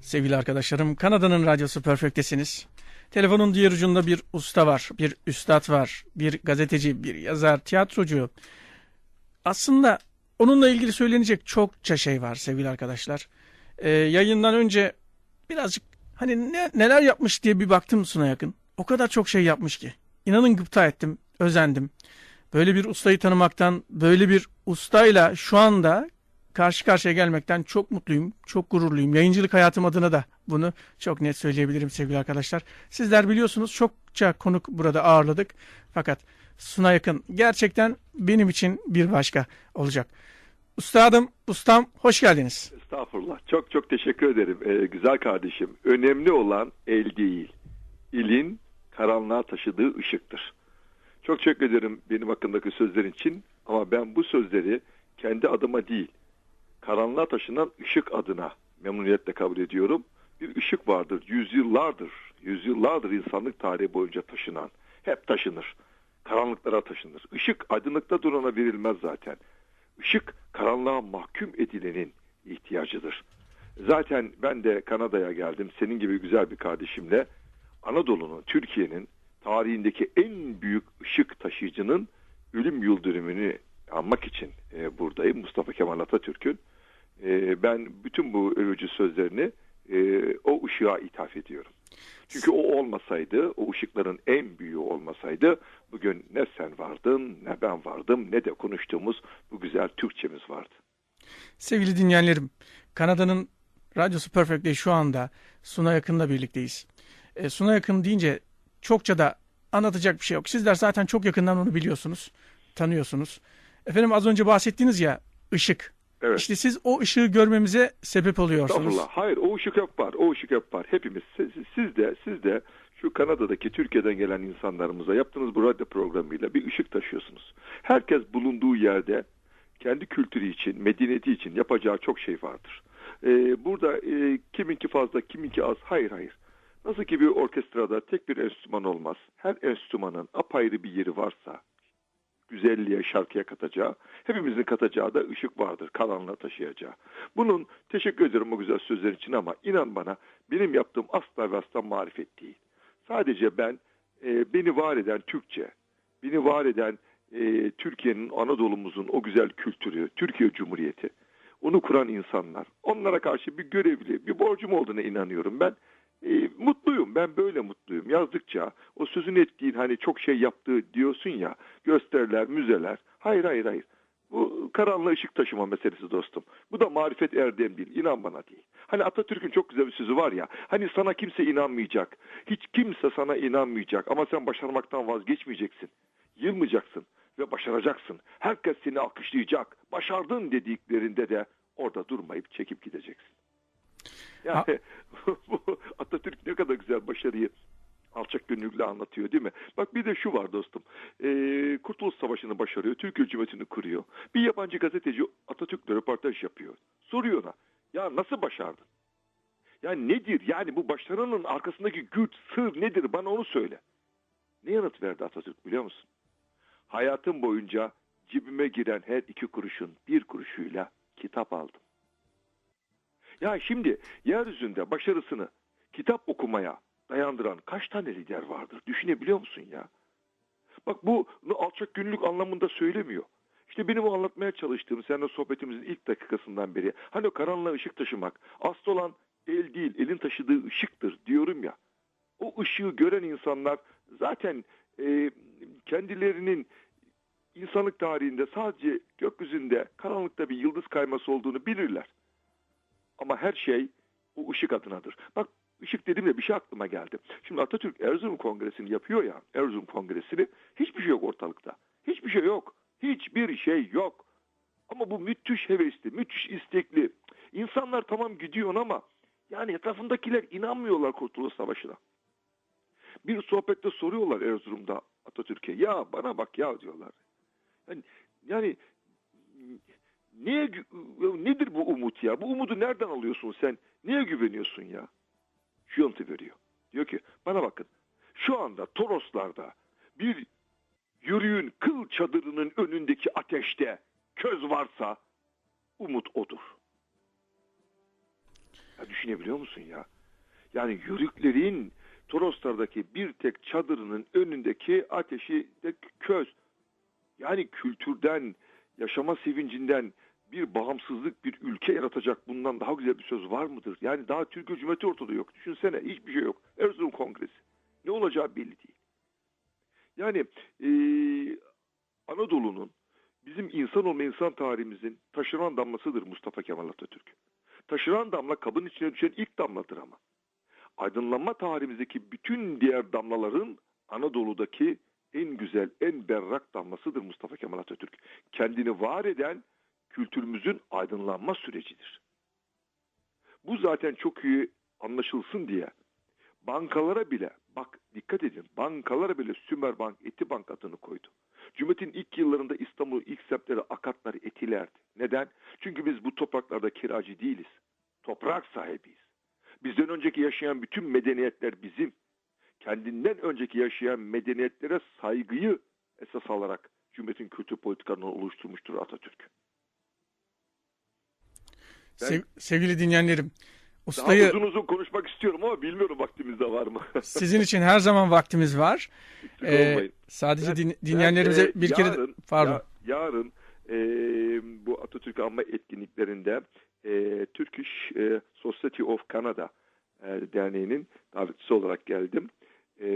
Sevgili arkadaşlarım, Kanada'nın radyosu Perfect'tesiniz. Telefonun diğer ucunda bir usta var, bir üstad var, bir gazeteci, bir yazar, tiyatrocu. Aslında onunla ilgili söylenecek çokça şey var sevgili arkadaşlar. Ee, yayından önce birazcık hani ne, neler yapmış diye bir baktım Suna yakın. O kadar çok şey yapmış ki. İnanın gıpta ettim, özendim. Böyle bir ustayı tanımaktan, böyle bir ustayla şu anda karşı karşıya gelmekten çok mutluyum, çok gururluyum. Yayıncılık hayatım adına da bunu çok net söyleyebilirim sevgili arkadaşlar. Sizler biliyorsunuz çokça konuk burada ağırladık. Fakat Suna Yakın gerçekten benim için bir başka olacak. Üstadım, ustam hoş geldiniz. Estağfurullah. Çok çok teşekkür ederim. Ee, güzel kardeşim. Önemli olan el değil. İlin karanlığa taşıdığı ışıktır. Çok teşekkür ederim benim hakkındaki sözlerin için. Ama ben bu sözleri kendi adıma değil, karanlığa taşınan ışık adına memnuniyetle kabul ediyorum. Bir ışık vardır. Yüzyıllardır, yüzyıllardır insanlık tarihi boyunca taşınan. Hep taşınır. Karanlıklara taşınır. Işık aydınlıkta durana verilmez zaten. Işık karanlığa mahkum edilenin ihtiyacıdır. Zaten ben de Kanada'ya geldim. Senin gibi güzel bir kardeşimle Anadolu'nun, Türkiye'nin tarihindeki en büyük ışık taşıyıcının ölüm yıl dönümünü anmak için e, buradayım. Mustafa Kemal Atatürk'ün. E, ben bütün bu övücü sözlerini e, o ışığa ithaf ediyorum. Çünkü o olmasaydı, o ışıkların en büyüğü olmasaydı bugün ne sen vardın, ne ben vardım, ne de konuştuğumuz bu güzel Türkçemiz vardı. Sevgili dinleyenlerim, Kanada'nın radyosu Perfect'te şu anda Suna Yakın'la birlikteyiz. E, Suna Yakın deyince çokça da anlatacak bir şey yok. Sizler zaten çok yakından onu biliyorsunuz, tanıyorsunuz. Efendim az önce bahsettiğiniz ya ışık. Evet. İşte siz o ışığı görmemize sebep oluyorsunuz. Estağfurullah. Hayır o ışık hep var. O ışık hep var. Hepimiz. Siz, siz de siz de şu Kanada'daki Türkiye'den gelen insanlarımıza yaptığınız bu radyo programıyla bir ışık taşıyorsunuz. Herkes bulunduğu yerde kendi kültürü için, medeniyeti için yapacağı çok şey vardır. Ee, burada e, kiminki fazla, kiminki az. Hayır hayır. Nasıl ki bir orkestrada tek bir enstrüman olmaz. Her enstrümanın apayrı bir yeri varsa, güzelliğe, şarkıya katacağı, hepimizin katacağı da ışık vardır, karanlığa taşıyacağı. Bunun teşekkür ederim o güzel sözler için ama inan bana benim yaptığım asla ve asla marifet değil. Sadece ben e, beni var eden Türkçe, beni var eden e, Türkiye'nin, Anadolu'muzun o güzel kültürü, Türkiye Cumhuriyeti, onu kuran insanlar, onlara karşı bir görevli, bir borcum olduğuna inanıyorum ben. E, mutluyum, ben böyle mutluyum. Yazdıkça o sözün ettiğin hani çok şey yaptığı diyorsun ya, gösteriler, müzeler. Hayır, hayır, hayır. Bu karanlığa ışık taşıma meselesi dostum. Bu da marifet erdem değil. İnan bana değil. Hani Atatürk'ün çok güzel bir sözü var ya. Hani sana kimse inanmayacak. Hiç kimse sana inanmayacak. Ama sen başarmaktan vazgeçmeyeceksin. Yılmayacaksın ve başaracaksın. Herkes seni alkışlayacak. Başardın dediklerinde de orada durmayıp çekip gideceksin. Yani bu Atatürk ne kadar güzel başarıyı alçak gönüllü anlatıyor değil mi? Bak bir de şu var dostum. Ee, Kurtuluş Savaşı'nı başarıyor. Türk Cumhuriyeti'ni kuruyor. Bir yabancı gazeteci Atatürk'le röportaj yapıyor. Soruyor ona. Ya nasıl başardın? Ya nedir? Yani bu başarının arkasındaki güç, sır nedir? Bana onu söyle. Ne yanıt verdi Atatürk biliyor musun? Hayatım boyunca cebime giren her iki kuruşun bir kuruşuyla kitap aldım. Ya şimdi yeryüzünde başarısını kitap okumaya dayandıran kaç tane lider vardır? Düşünebiliyor musun ya? Bak bu alçak günlük anlamında söylemiyor. İşte benim o anlatmaya çalıştığım seninle sohbetimizin ilk dakikasından beri hani o karanlığa ışık taşımak asıl olan el değil elin taşıdığı ışıktır diyorum ya. O ışığı gören insanlar zaten e, kendilerinin insanlık tarihinde sadece gökyüzünde karanlıkta bir yıldız kayması olduğunu bilirler. Ama her şey o ışık adınadır. Bak ışık dediğimde bir şey aklıma geldi. Şimdi Atatürk Erzurum Kongresi'ni yapıyor ya, Erzurum Kongresi'ni. Hiçbir şey yok ortalıkta. Hiçbir şey yok. Hiçbir şey yok. Ama bu müthiş hevesli, müthiş istekli. İnsanlar tamam gidiyor ama yani etrafındakiler inanmıyorlar Kurtuluş Savaşı'na. Bir sohbette soruyorlar Erzurum'da Atatürk'e. Ya bana bak ya diyorlar. Yani, yani niye nedir bu umut ya? Bu umudu nereden alıyorsun sen? Niye güveniyorsun ya? Şu yanıtı veriyor. Diyor ki bana bakın şu anda Toroslarda bir yürüyün kıl çadırının önündeki ateşte köz varsa umut odur. Ya düşünebiliyor musun ya? Yani yörüklerin Toroslar'daki bir tek çadırının önündeki ateşi de köz. Yani kültürden, yaşama sevincinden bir bağımsızlık, bir ülke yaratacak bundan daha güzel bir söz var mıdır? Yani daha Türkiye Cumhuriyeti ortada yok. Düşünsene hiçbir şey yok. Erzurum Kongresi. Ne olacağı belli değil. Yani eee, Anadolu'nun bizim insan olma insan tarihimizin taşıran damlasıdır Mustafa Kemal Atatürk. Taşıran damla kabın içine düşen ilk damladır ama. Aydınlanma tarihimizdeki bütün diğer damlaların Anadolu'daki en güzel, en berrak damlasıdır Mustafa Kemal Atatürk. Kendini var eden kültürümüzün aydınlanma sürecidir. Bu zaten çok iyi anlaşılsın diye bankalara bile bak dikkat edin bankalara bile Sümerbank, Etibank adını koydu. Cumhuriyet'in ilk yıllarında İstanbul ilk semtleri akatları etilerdi. Neden? Çünkü biz bu topraklarda kiracı değiliz. Toprak sahibiyiz. Bizden önceki yaşayan bütün medeniyetler bizim. Kendinden önceki yaşayan medeniyetlere saygıyı esas alarak Cumhuriyet'in kültür politikalarını oluşturmuştur Atatürk. Ben- Sev- sevgili dinleyenlerim, Daha ustayı uzun uzun konuşmak istiyorum ama bilmiyorum vaktimizde var mı? sizin için her zaman vaktimiz var. Ee, olmayın. sadece Ben- din- dinleyenlerimize Ben, e, bir kere yarın, pardon. ya- yarın e, bu Atatürk Anma etkinliklerinde e, Turkish e, Society of Canada e, Derneği'nin davetçisi olarak geldim. E,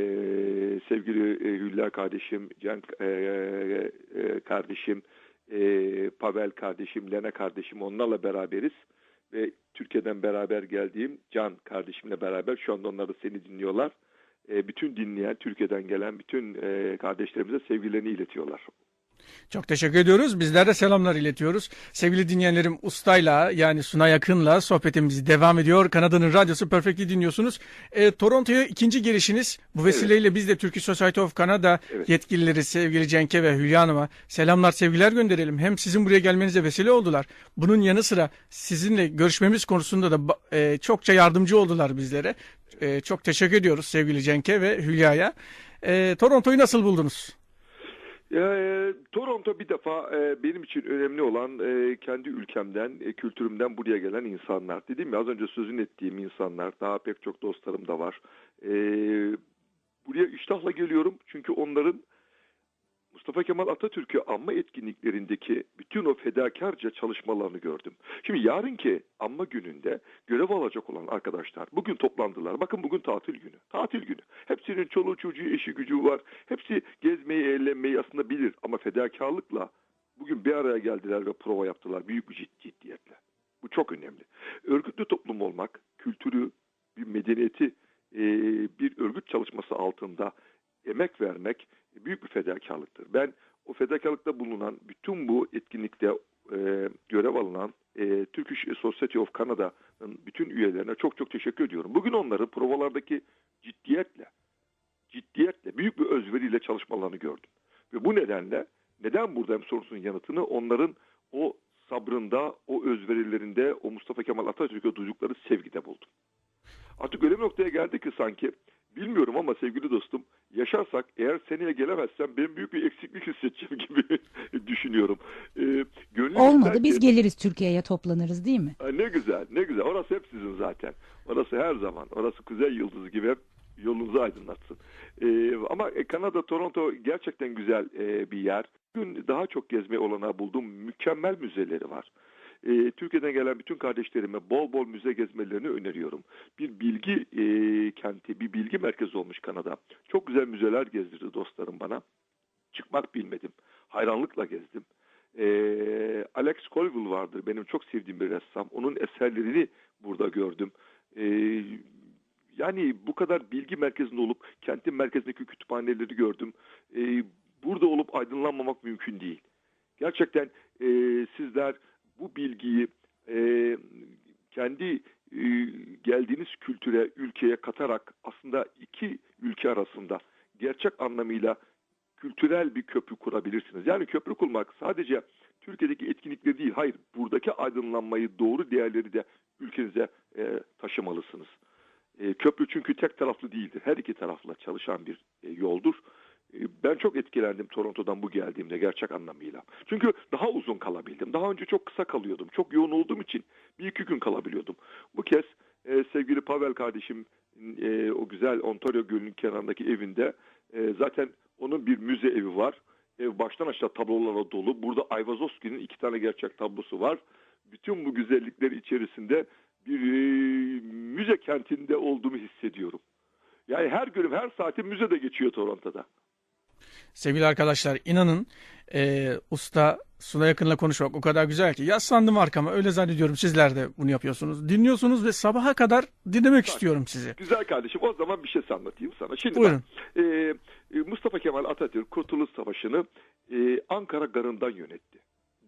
sevgili e, Hülya kardeşim, Can e, e, kardeşim, e, Pavel kardeşim, Lena kardeşim onlarla beraberiz. Ve Türkiye'den beraber geldiğim Can kardeşimle beraber şu anda onlar da seni dinliyorlar. E, bütün dinleyen, Türkiye'den gelen bütün e, kardeşlerimize sevgilerini iletiyorlar. Çok teşekkür ediyoruz. Bizler de selamlar iletiyoruz. Sevgili dinleyenlerim Usta'yla yani Suna Yakın'la sohbetimiz devam ediyor. Kanada'nın radyosu Perfectly dinliyorsunuz. E, Toronto'ya ikinci gelişiniz. Bu vesileyle biz de Turkish Society of Canada Evet. yetkilileri sevgili Cenk'e ve Hülya Hanım'a selamlar sevgiler gönderelim. Hem sizin buraya gelmenize vesile oldular. Bunun yanı sıra sizinle görüşmemiz konusunda da e, çokça yardımcı oldular bizlere. E, çok teşekkür ediyoruz sevgili Cenk'e ve Hülya'ya. E, Toronto'yu nasıl buldunuz? E, Toronto bir defa e, benim için önemli olan e, kendi ülkemden, e, kültürümden buraya gelen insanlar. Dedim ya az önce sözünü ettiğim insanlar, daha pek çok dostlarım da var. E, buraya iştahla geliyorum çünkü onların Mustafa Kemal Atatürk'ü anma etkinliklerindeki bütün o fedakarca çalışmalarını gördüm. Şimdi yarınki anma gününde görev alacak olan arkadaşlar bugün toplandılar. Bakın bugün tatil günü. Tatil günü. Hepsinin çoluğu çocuğu, eşi gücü var. Hepsi gezmeyi, eğlenmeyi aslında bilir ama fedakarlıkla bugün bir araya geldiler ve prova yaptılar büyük bir cid- ciddiyetle. Bu çok önemli. Örgütlü toplum olmak, kültürü, bir medeniyeti bir örgüt çalışması altında emek vermek büyük bir fedakarlıktır. Ben o fedakarlıkta bulunan bütün bu etkinlikte e, görev alınan e, Turkish Society of Canada'nın bütün üyelerine çok çok teşekkür ediyorum. Bugün onları provalardaki ciddiyetle, ciddiyetle, büyük bir özveriyle çalışmalarını gördüm. Ve bu nedenle neden buradayım sorusunun yanıtını onların o sabrında, o özverilerinde, o Mustafa Kemal Atatürk'e duydukları sevgide buldum. Artık öyle bir noktaya geldi ki sanki bilmiyorum ama sevgili dostum yaşarsak eğer seneye gelemezsem ben büyük bir eksiklik hissedeceğim gibi düşünüyorum. Ee, Olmadı ister biz geliriz Türkiye'ye toplanırız değil mi? Ne güzel, ne güzel. Orası hep sizin zaten. Orası her zaman. Orası kuzey yıldızı gibi hep yolunuzu aydınlatsın. Ee, ama e, Kanada, Toronto gerçekten güzel e, bir yer. Bugün daha çok gezme olanağı buldum. Mükemmel müzeleri var. Ee, Türkiye'den gelen bütün kardeşlerime bol bol müze gezmelerini öneriyorum. Bir bilgi e, kenti, bir bilgi merkezi olmuş Kanada. Çok güzel müzeler gezdirdi dostlarım bana. Çıkmak bilmedim. Hayranlıkla gezdim. Ee, Alex Colville vardır. Benim çok sevdiğim bir ressam. Onun eserlerini burada gördüm. Ee, yani bu kadar bilgi merkezinde olup kentin merkezindeki kütüphaneleri gördüm. Ee, burada olup aydınlanmamak mümkün değil. Gerçekten e, sizler bu bilgiyi e, kendi e, geldiğiniz kültüre, ülkeye katarak aslında iki ülke arasında gerçek anlamıyla kültürel bir köprü kurabilirsiniz. Yani köprü kurmak sadece Türkiye'deki etkinlikleri değil, hayır buradaki aydınlanmayı, doğru değerleri de ülkenize e, taşımalısınız. E, köprü çünkü tek taraflı değildir. Her iki tarafla çalışan bir e, yoldur. E, ben çok etkilendim Toronto'dan bu geldiğimde gerçek anlamıyla. Çünkü daha uzun kalabildim. Daha önce çok kısa kalıyordum. Çok yoğun olduğum için bir iki gün kalabiliyordum. Bu kez e, sevgili Pavel kardeşim e, o güzel Ontario Gölü'nün kenarındaki evinde e, zaten onun bir müze evi var. Ev baştan aşağı tablolarla dolu. Burada Ayvazovski'nin iki tane gerçek tablosu var. Bütün bu güzellikler içerisinde bir e, müze kentinde olduğumu hissediyorum. Yani her günüm her saatim müzede geçiyor Toronto'da. Sevgili arkadaşlar inanın e, usta Suna Yakın'la konuşmak o kadar güzel ki yaslandım arkama öyle zannediyorum sizler de bunu yapıyorsunuz. Dinliyorsunuz ve sabaha kadar dinlemek istiyorum sizi. Güzel kardeşim o zaman bir şey anlatayım sana. Şimdi Buyurun. bak, e, e, Mustafa Kemal Atatürk Kurtuluş Savaşı'nı e, Ankara garından yönetti.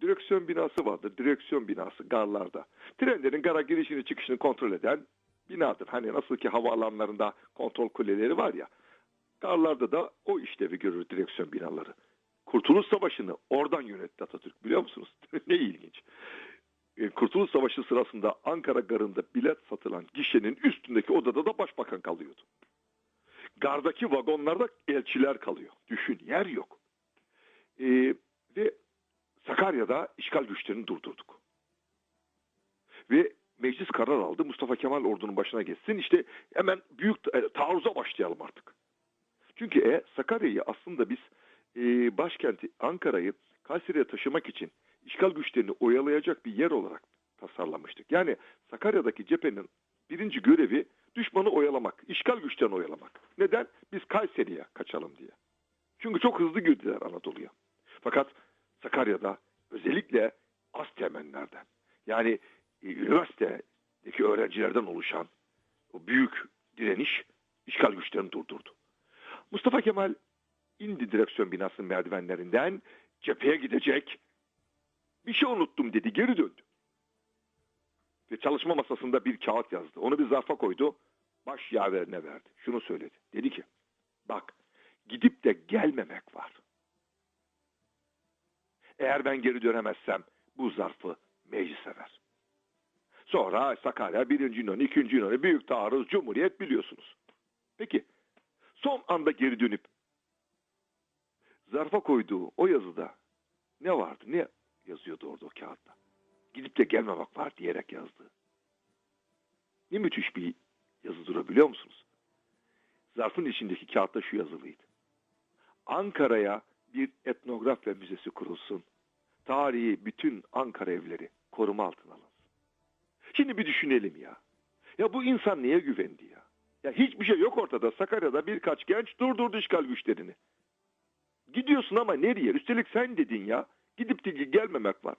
Direksiyon binası vardır. Direksiyon binası garlarda. Trenlerin gara girişini çıkışını kontrol eden binadır. Hani nasıl ki havaalanlarında kontrol kuleleri var ya. Garlarda da o işlevi görür direksiyon binaları. Kurtuluş Savaşı'nı oradan yönetti Atatürk biliyor musunuz? ne ilginç. E, Kurtuluş Savaşı sırasında Ankara garında bilet satılan gişenin üstündeki odada da başbakan kalıyordu. Gardaki vagonlarda elçiler kalıyor. Düşün yer yok. E, ve Sakarya'da işgal güçlerini durdurduk. Ve meclis karar aldı. Mustafa Kemal ordunun başına geçsin. İşte hemen büyük e, taarruza başlayalım artık. Çünkü e, Sakarya'yı aslında biz e, başkenti Ankara'yı Kayseri'ye taşımak için işgal güçlerini oyalayacak bir yer olarak tasarlamıştık. Yani Sakarya'daki cephenin birinci görevi düşmanı oyalamak, işgal güçlerini oyalamak. Neden? Biz Kayseri'ye kaçalım diye. Çünkü çok hızlı girdiler Anadolu'ya. Fakat Sakarya'da özellikle az temenlerden yani e, üniversitedeki öğrencilerden oluşan o büyük direniş işgal güçlerini durdurdu. Mustafa Kemal indi direksiyon binasının merdivenlerinden cepheye gidecek. Bir şey unuttum dedi geri döndü. Ve çalışma masasında bir kağıt yazdı. Onu bir zarfa koydu. Baş yaverine verdi. Şunu söyledi. Dedi ki bak gidip de gelmemek var. Eğer ben geri dönemezsem bu zarfı meclise ver. Sonra Sakarya birinci İnönü, ikinci İnönü, büyük taarruz, cumhuriyet biliyorsunuz. Peki son anda geri dönüp zarfa koyduğu o yazıda ne vardı? Ne yazıyordu orada o kağıtta? Gidip de gelmemek var diyerek yazdı. Ne müthiş bir yazı durabiliyor musunuz? Zarfın içindeki kağıtta şu yazılıydı. Ankara'ya bir etnografya müzesi kurulsun. Tarihi bütün Ankara evleri koruma altına alınsın. Şimdi bir düşünelim ya. Ya bu insan niye güvendi ya? Ya hiçbir şey yok ortada. Sakarya'da birkaç genç durdurdu işgal güçlerini. Gidiyorsun ama nereye? Üstelik sen dedin ya. Gidip de gelmemek var.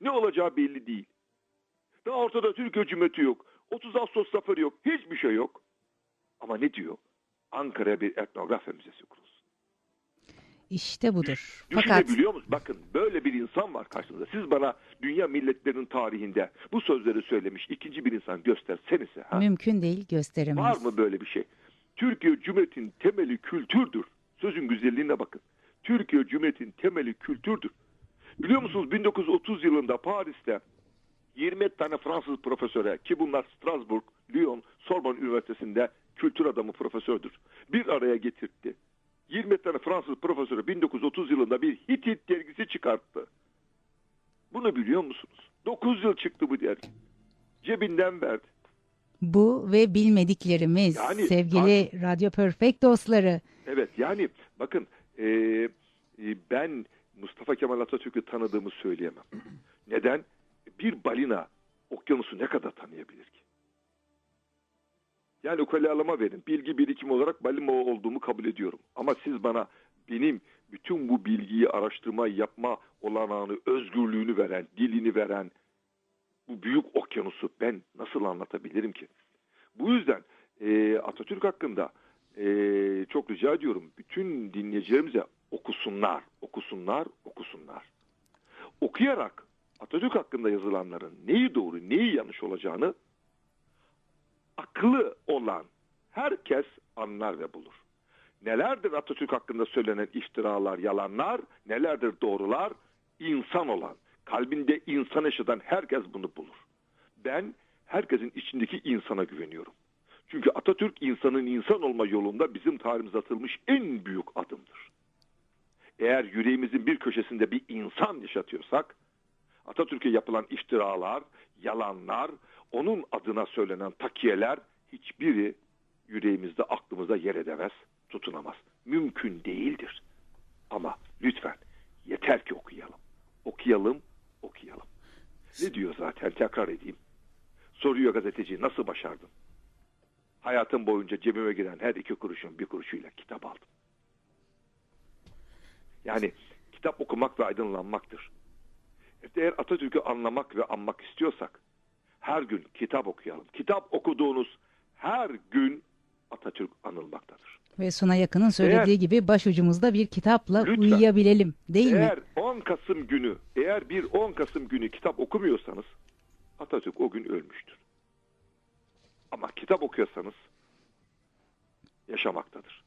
Ne olacağı belli değil. Daha ortada Türk hükümeti yok. 30 Ağustos zaferi yok. Hiçbir şey yok. Ama ne diyor? Ankara'ya bir etnografya müzesi kurulsun. İşte budur. Fakat Düşünebiliyor musun? Bakın böyle bir insan var karşınızda. Siz bana dünya milletlerinin tarihinde bu sözleri söylemiş ikinci bir insan göstersenize. Ha? mümkün değil gösteremeyiz. Var mı böyle bir şey? Türkiye Cumhuriyeti'nin temeli kültürdür. Sözün güzelliğine bakın. Türkiye Cumhuriyeti'nin temeli kültürdür. Biliyor musunuz 1930 yılında Paris'te 20 tane Fransız profesöre ki bunlar Strasbourg, Lyon, Sorbonne Üniversitesi'nde kültür adamı profesördür. Bir araya getirtti. 20 tane Fransız profesörü 1930 yılında bir Hitit dergisi çıkarttı. Bunu biliyor musunuz? 9 yıl çıktı bu dergi. Cebinden verdi. Bu ve bilmediklerimiz Yani- sevgili Radyo Perfect dostları. Evet yani bakın e, e, ben Mustafa Kemal Atatürk'ü tanıdığımı söyleyemem. Neden? Bir balina okyanusu ne kadar tanıyabilir ki? Yani ukalalıma verin. Bilgi birikim olarak balina olduğumu kabul ediyorum. Ama siz bana benim bütün bu bilgiyi araştırma yapma olanağını, özgürlüğünü veren, dilini veren bu büyük okyanusu ben nasıl anlatabilirim ki? Bu yüzden e, Atatürk hakkında e, çok rica ediyorum bütün dinleyicilerimize okusunlar, okusunlar, okusunlar. Okuyarak Atatürk hakkında yazılanların neyi doğru, neyi yanlış olacağını akıllı olan herkes anlar ve bulur. Nelerdir Atatürk hakkında söylenen iftiralar, yalanlar, nelerdir doğrular? İnsan olan, kalbinde insan yaşadan herkes bunu bulur. Ben herkesin içindeki insana güveniyorum. Çünkü Atatürk insanın insan olma yolunda bizim tarihimize atılmış en büyük adımdır. Eğer yüreğimizin bir köşesinde bir insan yaşatıyorsak, Atatürk'e yapılan iftiralar, yalanlar, onun adına söylenen takiyeler hiçbiri yüreğimizde, aklımızda yer edemez, tutunamaz. Mümkün değildir. Ama lütfen yeter ki okuyalım. Okuyalım, okuyalım. Ne diyor zaten tekrar edeyim. Soruyor gazeteci nasıl başardın? Hayatım boyunca cebime giren her iki kuruşun bir kuruşuyla kitap aldım. Yani kitap okumak ve aydınlanmaktır. Eğer Atatürk'ü anlamak ve anmak istiyorsak her gün kitap okuyalım. Kitap okuduğunuz her gün Atatürk anılmaktadır. Ve Sunay Akın'ın söylediği Eğer- gibi başucumuzda bir kitapla Lütfen. uyuyabilelim değil mi? Eğer 10 Kasım günü, eğer bir 10 Kasım günü kitap okumuyorsanız Atatürk o gün ölmüştür. Ama kitap okuyorsanız yaşamaktadır.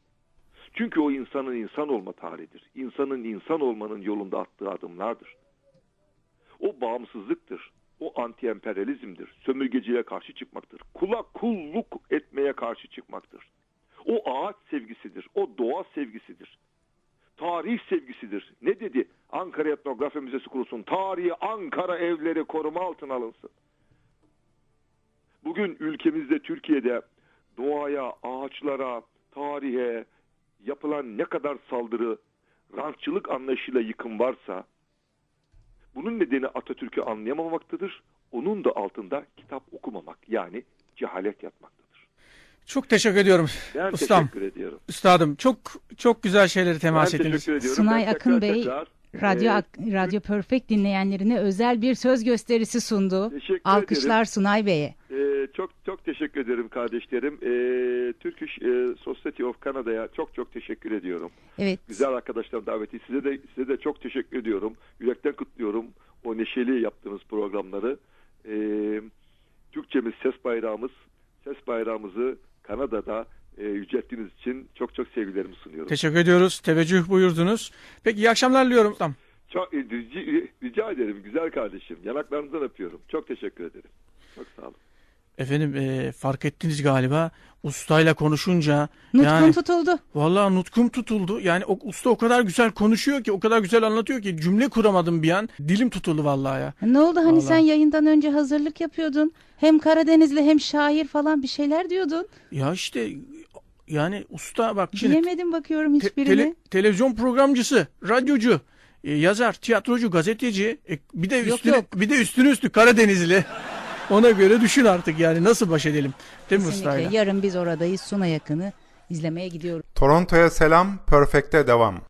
Çünkü o insanın insan olma tarihidir. İnsanın insan olmanın yolunda attığı adımlardır. O bağımsızlıktır. O anti-emperyalizmdir. Sömürgeciliğe karşı çıkmaktır. Kula kulluk etmeye karşı çıkmaktır. O ağaç sevgisidir. O doğa sevgisidir tarih sevgisidir. Ne dedi? Ankara Etnografya Müzesi kurulsun. Tarihi Ankara evleri koruma altına alınsın. Bugün ülkemizde Türkiye'de doğaya, ağaçlara, tarihe yapılan ne kadar saldırı, rantçılık anlayışıyla yıkım varsa bunun nedeni Atatürk'ü anlayamamaktadır. Onun da altında kitap okumamak yani cehalet yatmaktadır. Çok teşekkür ediyorum. Ben Ustam. teşekkür ediyorum. Üstadım çok çok güzel şeyleri Ben temas ettiniz. teşekkür ediyorum. Sunay Ben Akın tekrar Bey, tekrar, Radyo, e, Radyo Perfect dinleyenlerine özel bir söz gösterisi sundu. Alkışlar Sunay Bey'e. Ee, çok çok teşekkür ederim kardeşlerim. Ee, Turkish e, Society of Canada'ya çok çok teşekkür ediyorum. Evet. Güzel arkadaşlarım daveti. Size de size de çok teşekkür ediyorum. Yürekten kutluyorum o neşeli yaptığınız programları. Ee, Türkçemiz ses bayrağımız. Ses bayrağımızı Kanada'da e, yücelttiğiniz için çok çok sevgilerimi sunuyorum. Teşekkür ediyoruz. Teveccüh buyurdunuz. Peki iyi akşamlar diliyorum ustam. Çok e, rica, rica ederim güzel kardeşim. Yanaklarınızdan öpüyorum. Çok teşekkür ederim. Çok sağ olun. Efendim e, fark ettiniz galiba ustayla konuşunca Nutkun yani tutuldu. vallahi nutkum tutuldu. Yani o, usta o kadar güzel konuşuyor ki o kadar güzel anlatıyor ki cümle kuramadım bir an. Dilim tutuldu vallahi ya. Ne oldu hani Vallahi. sen yayından önce hazırlık yapıyordun. Hem Karadenizli hem şair falan bir şeyler diyordun. Ya işte yani usta bak şimdi Diyemedim bakıyorum te- hiçbirini. tele- televizyon programcısı, radyocu, e, yazar, tiyatrocu, gazeteci, e, bir de Yok, üstüne yok. bir de üstüne üstü Karadenizli. Ona göre düşün artık yani nasıl baş edelim. Değil mi ustayla? Kesinlikle. Yarın biz oradayız. Sunay Akın'ı izlemeye gidiyoruz. Toronto'ya selam, Perfect'te devam.